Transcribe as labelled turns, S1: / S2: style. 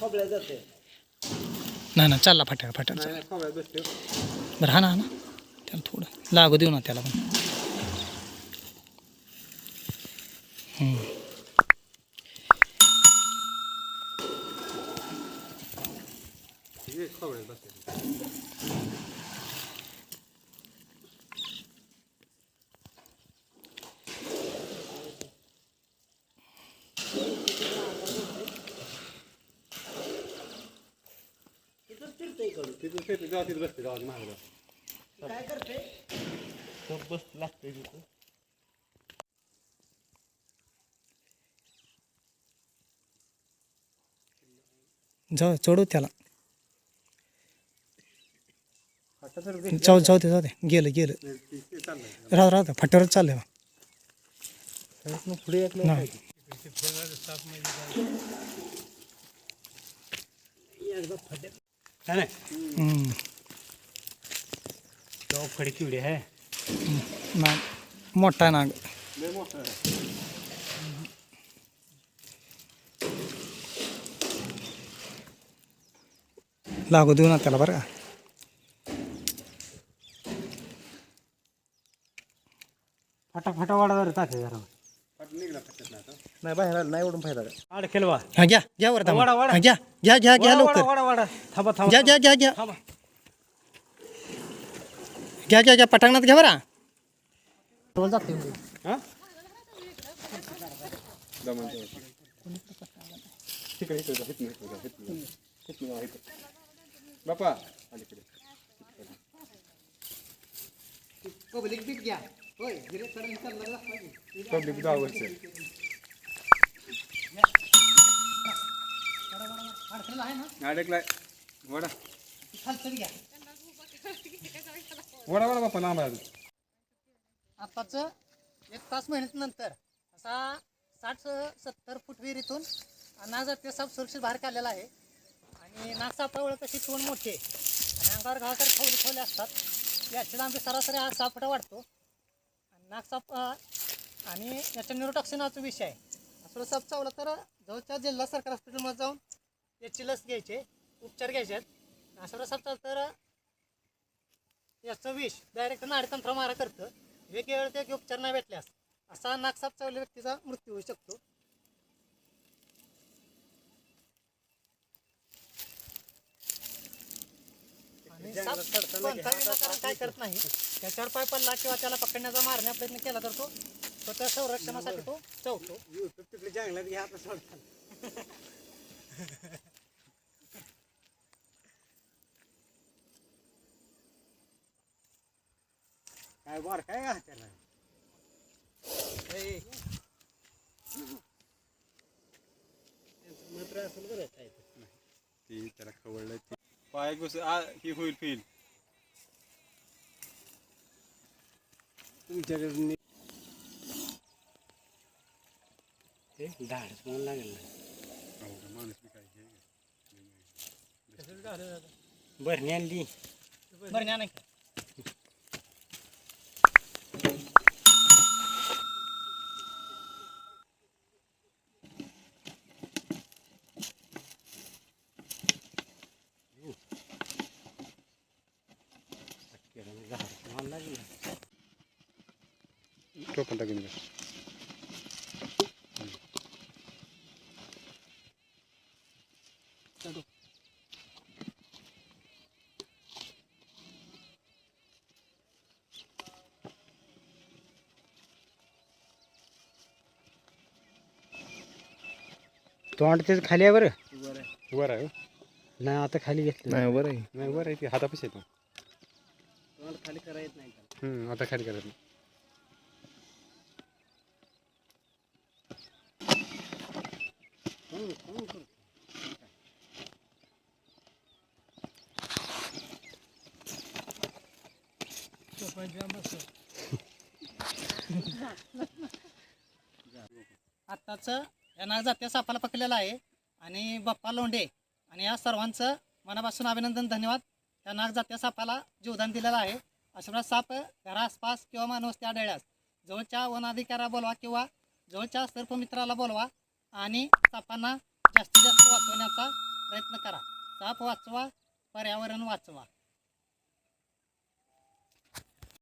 S1: खोबऱ्या जाते
S2: नाही ना चालला फाट्या फाट्या चाल.
S1: बसते
S2: बरं हा ना हा ना त्याला थोडं लागू देऊ ना त्याला पण हम्म.
S1: बसते तिथून जाऊ तिथं बसते महाग
S3: काय करते?
S1: बस लागते तिथं.
S2: जाऊ चढू त्याला.
S1: आता तर
S2: जाऊ जाऊ दे जाऊ दे. गेलं गेलं.
S1: ते चाललंय.
S2: राहू राहू दे फाट्यावरच चाललंय बा.
S1: पुढे येत
S2: नाही
S1: नाही
S2: हम्म.
S1: तो खडी किवडी आहे
S2: नाग मोठा नाग
S1: मोठं आहे
S2: लागू देऊ ना त्याला बरं का?
S1: फटा फटा वाडा टाके जरा. निघला फटत नाही नाही बाहेर नाही ओढून फायदा आड खेळवा.
S2: हा घ्या घ्या वर
S1: वाडा, वाडा.
S2: घ्या घ्या घ्या घ्या लवकर.
S1: वाडा वाडा थांबा थांबा
S2: घ्या घ्या घ्या घ्या
S1: थांबा.
S2: घ्या. घ्या घ्या पटांगणात घ्या बरा.
S1: हा? तिकडे इकडे जा, इथनं, इथनं जा, इथनं जा. इथनं जा, इथं. बापा अलीकडे.
S3: पब्लिक बीट घ्या.
S1: पब्लिक
S3: ना
S1: अडकलाय वडा. वडा लांब आहे.
S3: आताच एक तास मेहनतीनंतर असा साठ सत्तर फूट विहिरीतून नाग जातीय साप सुरक्षित बाहेर काढलेला आहे. आणि नाग सापावळ कशी तोंड मोठी आहे. आणि अंगावर घावासारे खवले खवले असतात. याची लांबी सरासरी हा सहा फुटा वाढतो. नागसाप आणि याच्या न्यूरोटॉक्सिनाचा विषय. आहे थोडं साप चावला तर जवळच्या जिल्हा सरकारी हॉस्पिटलमध्ये जाऊन याची लस घ्यायची उपचार घ्यायचे आहेत. असं साप चावलं तर याचं विष डायरेक्ट नाडीतंत्र मारा करतं. वेगवेगळे ते उपचार नाही भेटल्यास असा नागसाप चावलेल्या व्यक्तीचा मृत्यू होऊ शकतो. आणि साप कोणताही विनाकारण काय करत नाही. त्याच्यावर पाय पडला किंवा त्याला पकडण्याचा मारण्याचा प्रयत्न केला तर तो स्वतः संरक्षणासाठी तो चवतो
S1: तिकडे जंगलात घ्या काय बर काय त्याला
S3: मात्र असेल बरं काय
S1: ती त्याला खवळलं ती घुस आ ही होईल फील तुमच्याकडे ते धाडच म्हणून लागेल काय बरणी आणली
S3: बरं ज्ञान आहे
S1: टोपण टाकून
S4: तोंड त्याचं खाली आहे बरं?
S1: वर आहे. हो.
S4: नाही आता खाली घेतलं.
S2: नाही बरं आहे.
S1: नाही वर आहे ती. हातापाशी येतो
S3: तुम्हाला खाली करा येत नाही का?
S1: हम्म, आता खाली करत नाही.
S3: आत्ताच या नागजात्या सापाला पकडलेला आहे आणि बाप्पा लोंढे. आणि या सर्वांचं मनापासून अभिनंदन धन्यवाद. त्या नागजात्या सापाला जीवदान दिलेलं आहे. अशा साप घरासपास किंवा मानवस्ती आढळल्यास जवळच्या वन बोलवा किंवा जवळच्या सर्पमित्राला बोलवा आणि सापांना जास्तीत जास्त वाचवण्याचा प्रयत्न करा. साप वाचवा पर्यावरण वाचवा.